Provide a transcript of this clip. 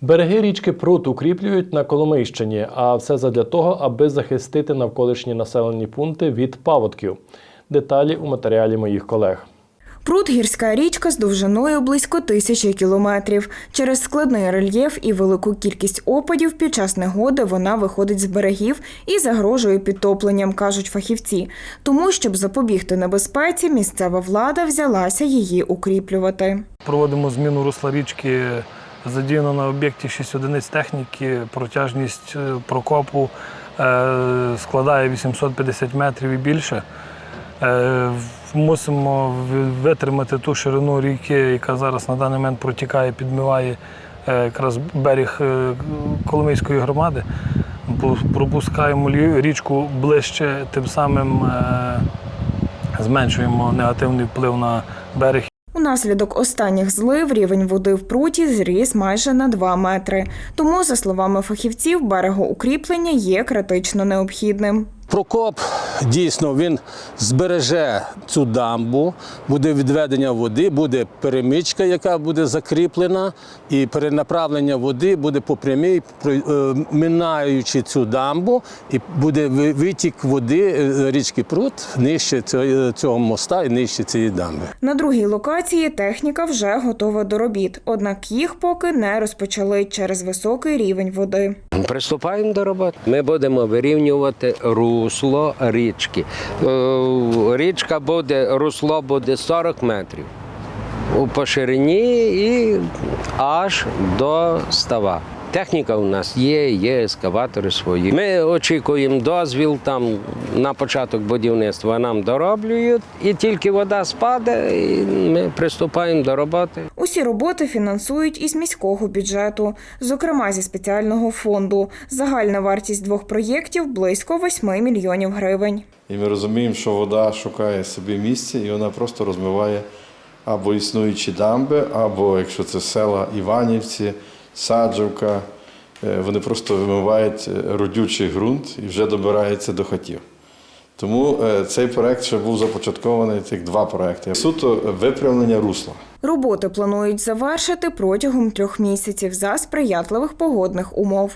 Береги річки Прут укріплюють на Коломийщині, а все задля того, аби захистити навколишні населені пункти від паводків. Деталі у матеріалі моїх колег. Прут гірська річка з довжиною близько тисячі кілометрів. Через складний рельєф і велику кількість опадів під час негоди вона виходить з берегів і загрожує підтопленням, кажуть фахівці. Тому, щоб запобігти небезпеці, місцева влада взялася її укріплювати. Проводимо зміну русла річки. Задіяно на об'єкті 6 одиниць техніки. Протяжність е, прокопу е, складає 850 метрів і більше. Е, Мусимо витримати ту ширину ріки, яка зараз на даний момент протікає, підмиває якраз берег Коломийської громади. Пропускаємо річку ближче, тим самим зменшуємо негативний вплив на берег Унаслідок останніх злив рівень води в пруті зріс майже на 2 метри. Тому, за словами фахівців, берегоукріплення є критично необхідним. Прокоп дійсно він збереже цю дамбу, буде відведення води, буде перемичка, яка буде закріплена, і перенаправлення води буде по прямій, е, минаючи цю дамбу, і буде витік води е, річки Прут нижче цього, цього моста і нижче цієї дамби. На другій локації техніка вже готова до робіт, однак їх поки не розпочали через високий рівень води. Приступаємо до роботи. Ми будемо вирівнювати русло річки. Е, Річка буде, русло буде 40 метрів у по ширині і аж до става. Техніка у нас є, є ескаватори свої. Ми очікуємо дозвіл там на початок будівництва. Нам дороблюють, і тільки вода спаде, і ми приступаємо до роботи. Усі роботи фінансують із міського бюджету, зокрема зі спеціального фонду. Загальна вартість двох проєктів близько 8 мільйонів гривень. І ми розуміємо, що вода шукає собі місце і вона просто розмиває або існуючі дамби, або якщо це села Іванівці, Саджівка, е, вони просто вимивають е, родючий ґрунт і вже добираються до хатів. Тому е, цей проект ще був започаткований, цих два проекти. Суто випрямлення русла. Роботи планують завершити протягом трьох місяців за сприятливих погодних умов.